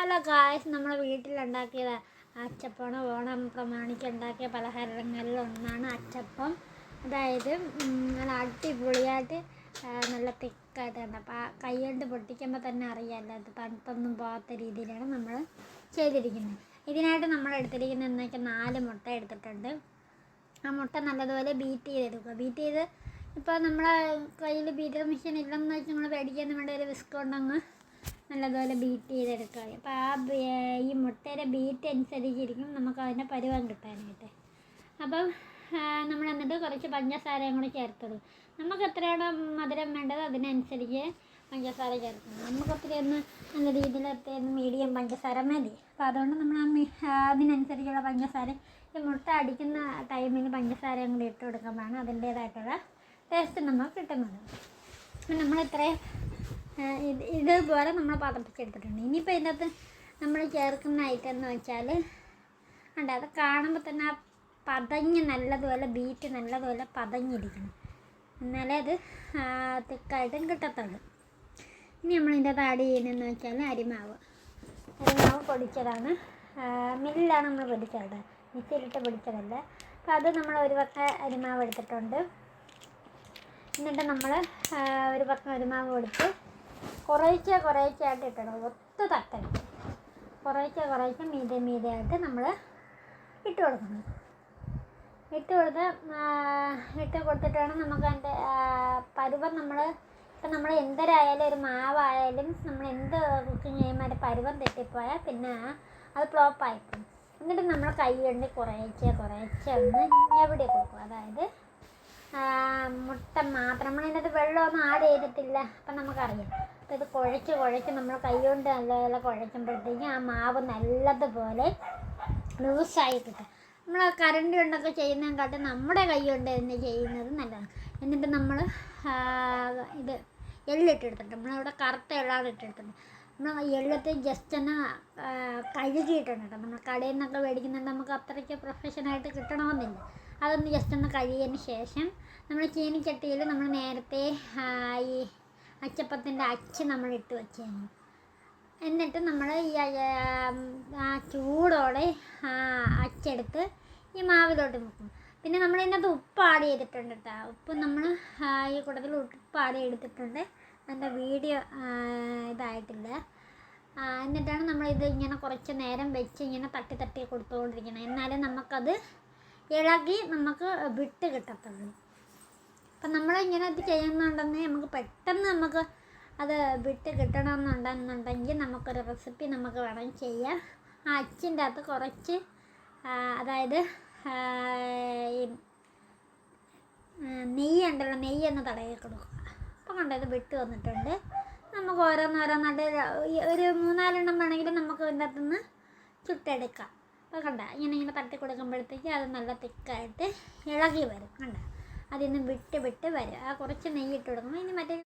Hello guys നമ്മൾ വീട്ടിലുണ്ടാക്കിയത് അച്ചപ്പമാണ്. ഓണം പ്രമാണിച്ച് ഉണ്ടാക്കിയ പലഹാരങ്ങളിൽ ഒന്നാണ് അച്ചപ്പം. അതായത് നല്ല അടിപൊളിയായിട്ട് നല്ല തിക്കായിട്ടാണ് അപ്പോൾ ആ കൈ കൊണ്ട് പൊട്ടിക്കുമ്പോൾ തന്നെ അറിയാമല്ലോ അത് തണുപ്പൊന്നും പോകാത്ത രീതിയിലാണ് നമ്മൾ ചെയ്തിരിക്കുന്നത്. ഇതിനായിട്ട് നമ്മൾ എടുത്തിരിക്കുന്ന എന്നൊക്കെ നാല് മുട്ട എടുത്തിട്ടുണ്ട്. ആ മുട്ട നല്ലതുപോലെ ബീറ്റ് ചെയ്തെടുക്കുക ബീറ്റ് ചെയ്ത് ഇപ്പോൾ നമ്മളെ കയ്യിൽ ബീറ്റർ മെഷീൻ ഇല്ലെന്ന് വെച്ചാൽ നമ്മൾ പേടിക്കാൻ വേണ്ടി ഒരു വിസ്ക് കൊണ്ടങ്ങ് നല്ലതുപോലെ ബീറ്റ് ചെയ്തെടുക്കുക അപ്പോൾ ആ ഈ മുട്ടയുടെ ബീറ്റ് അനുസരിച്ചിരിക്കും നമുക്ക് അതിന്റെ പരുവം കിട്ടാനായിട്ട്. അപ്പം നമ്മൾ എന്നിട്ട് കുറച്ച് പഞ്ചസാരയും കൂടി ചേർത്തത്. നമുക്ക് എത്രയാണോ മധുരം വേണ്ടത് അതിനനുസരിച്ച് പഞ്ചസാര ചേർക്കണം. നമുക്ക് ഒത്തിരി ഒന്ന് നല്ല രീതിയിൽ എത്തിയൊന്ന് മീഡിയം പഞ്ചസാര മതി. അപ്പോൾ അതുകൊണ്ട് നമ്മൾ ആ അതിനനുസരിച്ചുള്ള പഞ്ചസാര ഈ മുട്ട അടിക്കുന്ന ടൈമിൽ പഞ്ചസാരയും കൂടി ഇട്ട് കൊടുക്കുമ്പോഴാണ് അതിന്റേതായിട്ടുള്ള ടേസ്റ്റ് നമുക്ക് കിട്ടുന്നത്. നമ്മൾ ഇത്രയും ഇതുപോലെ നമ്മൾ പതപ്പിച്ചെടുത്തിട്ടുണ്ട്. ഇനിയിപ്പോൾ ഇതിനകത്ത് നമ്മൾ ചേർക്കുന്ന ഐറ്റം എന്ന് വെച്ചാൽ ഉണ്ട് അത് കാണുമ്പോൾ തന്നെ ആ പതഞ്ഞ് നല്ലതുപോലെ ബീറ്റ് നല്ലതുപോലെ പതഞ്ഞിരിക്കണം എന്നാലേ അത് തിക്കായിട്ടും കിട്ടത്തുള്ളൂ. ഇനി നമ്മൾ ഇതിന്റെ ആഡ് ചെയ്യുന്നതെന്ന് വെച്ചാൽ അരിമാവ്. അരിമാവ് പൊടിച്ചതാണ്. മില്ലാണ് നമ്മൾ പൊടിച്ചത്. മിക്സിയിലിട്ട് പൊടിച്ചതല്ല. അപ്പോൾ അത് നമ്മൾ ഒരു വക്ക അരിമാവ് എടുത്തിട്ടുണ്ട്. എന്നിട്ട് നമ്മൾ ഒരു പക്കം അരിമാവ് കൊടുത്ത് കുറേശ്ശെ കുറേശ്ശെ ആയിട്ട് ഇട്ടണം. ഒത്ത തട്ടരുത് കുറേശ്ശെ കുറേശ്ശെ മീതെ മീതെ ആയിട്ട് നമ്മൾ ഇട്ട് കൊടുക്കണം. ഇട്ട് കൊടുത്ത് ഇട്ട് കൊടുത്തിട്ട് വേണം നമുക്ക് അതിന്റെ പരുവം നമ്മൾ ഇപ്പം നമ്മൾ എന്തരായാലും ഒരു മാവായാലും നമ്മൾ എന്ത് കുക്കിംഗ് ചെയ്യുമ്പോൾ അതിന്റെ പരുവം തെറ്റിപ്പോയാൽ പിന്നെ അത് ഫ്ലോപ്പായിപ്പോകും എന്നിട്ട് നമ്മൾ കൈ കൊണ്ട് കുറേശ്ശെ കുറേശ്ശെ ഒന്ന് എവിടെ കൊടുക്കും. അതായത് മുട്ട മാത്രം. നമ്മളതിനകത്ത് വെള്ളമൊന്നും ആഡ് ചെയ്തിട്ടില്ല. അപ്പം നമുക്കറിയാം. ഇത് കുഴച്ച് കുഴച്ച് നമ്മൾ കൈ കൊണ്ട് നല്ലപോലെ കുഴക്കുമ്പോഴത്തേക്കും ആ മാവ് നല്ലതുപോലെ ലൂസായി കിട്ടും നമ്മൾ ആ കറണ്ട് കൊണ്ടൊക്കെ ചെയ്യുന്നതിനെക്കാട്ടും നമ്മുടെ കൈ കൊണ്ട് തന്നെ ചെയ്യുന്നത് നല്ലതാണ്. എന്നിട്ട് നമ്മൾ ഇത് എള്ളിട്ടെടുത്തിട്ടുണ്ട് നമ്മളവിടെ കറുത്ത എള്ളാണ് ഇട്ടെടുത്തിട്ടുണ്ട് നമ്മൾ എള്ളത്ത് ജസ്റ്റ് ഒന്ന് കഴുകിയിട്ടുണ്ട് കേട്ടോ. നമ്മൾ കടയിൽ നിന്നൊക്കെ മേടിക്കുന്നുണ്ട്. നമുക്ക് അത്രയ്ക്ക് പ്രൊഫഷനായിട്ട് കിട്ടണമെന്നില്ല. അതൊന്ന് ജസ്റ്റ് ഒന്ന് കഴുകിയതിന് ശേഷം നമ്മൾ ചീനിച്ചട്ടിയിൽ നമ്മൾ നേരത്തെ ഈ അച്ചപ്പത്തിന്റെ അച്ച് നമ്മൾ ഇട്ട് വെച്ചായിരുന്നു എന്നിട്ട് നമ്മൾ ഈ ആ, ചൂടോടെ അച്ചെടുത്ത് ഈ മാവിലോട്ട് വെക്കും. പിന്നെ നമ്മൾ ഇതിനകത്ത് ഉപ്പ് ആഡ് ചെയ്തിട്ടുണ്ട് കേട്ടോ ഉപ്പ് നമ്മൾ ഈ കൂട്ടത്തിൽ ഉപ്പ് ആഡ് ചെയ്തിട്ടുണ്ട്. വീഡിയോ ഇതായിട്ടില്ല. എന്നിട്ടാണ് നമ്മളിത് ഇങ്ങനെ കുറച്ച് നേരം വെച്ച് ഇങ്ങനെ തട്ടി തട്ടി കൊടുത്തുകൊണ്ടിരിക്കണം എന്നാലേ നമുക്കത് ഇളകി നമുക്ക് വിട്ട് കിട്ടത്തുള്ളൂ. അപ്പം നമ്മൾ ഇങ്ങനെ ഇത് ചെയ്യുന്നുണ്ടെങ്കിൽ നമുക്ക് പെട്ടെന്ന് നമുക്ക് അത് വിട്ട് കിട്ടണമെന്നുണ്ടെന്നുണ്ടെങ്കിൽ നമുക്കൊരു റെസിപ്പി നമുക്ക് വേണം ചെയ്യാം ആ അച്ചിന്റെ അകത്ത് കുറച്ച് അതായത് ഈ നെയ്യ് ഉണ്ടല്ലോ നെയ്യ് ഒന്ന് തടയി കൊടുക്കുക. അപ്പം കണ്ടോ ഇത് വിട്ട് വന്നിട്ടുണ്ട്. നമുക്ക് ഓരോന്നോരോന്നായിട്ട് ഒരു മൂന്നാലെണ്ണം വേണമെങ്കിൽ നമുക്ക് ഇതിന്റെ അകത്തുനിന്ന് ചുട്ടെടുക്കാം. അപ്പോൾ കണ്ട ഇങ്ങനെ ഇങ്ങനെ തട്ടി കൊടുക്കുമ്പോഴത്തേക്ക് അത് നല്ല തിക്കായിട്ട് ഇളകി വരും. കണ്ട? അതിൽ നിന്ന് വിട്ട് വിട്ട് വരിക ആ കുറച്ച് നെയ്യ് ഇട്ട് കൊടുക്കുമ്പോൾ ഇനി മറ്റേ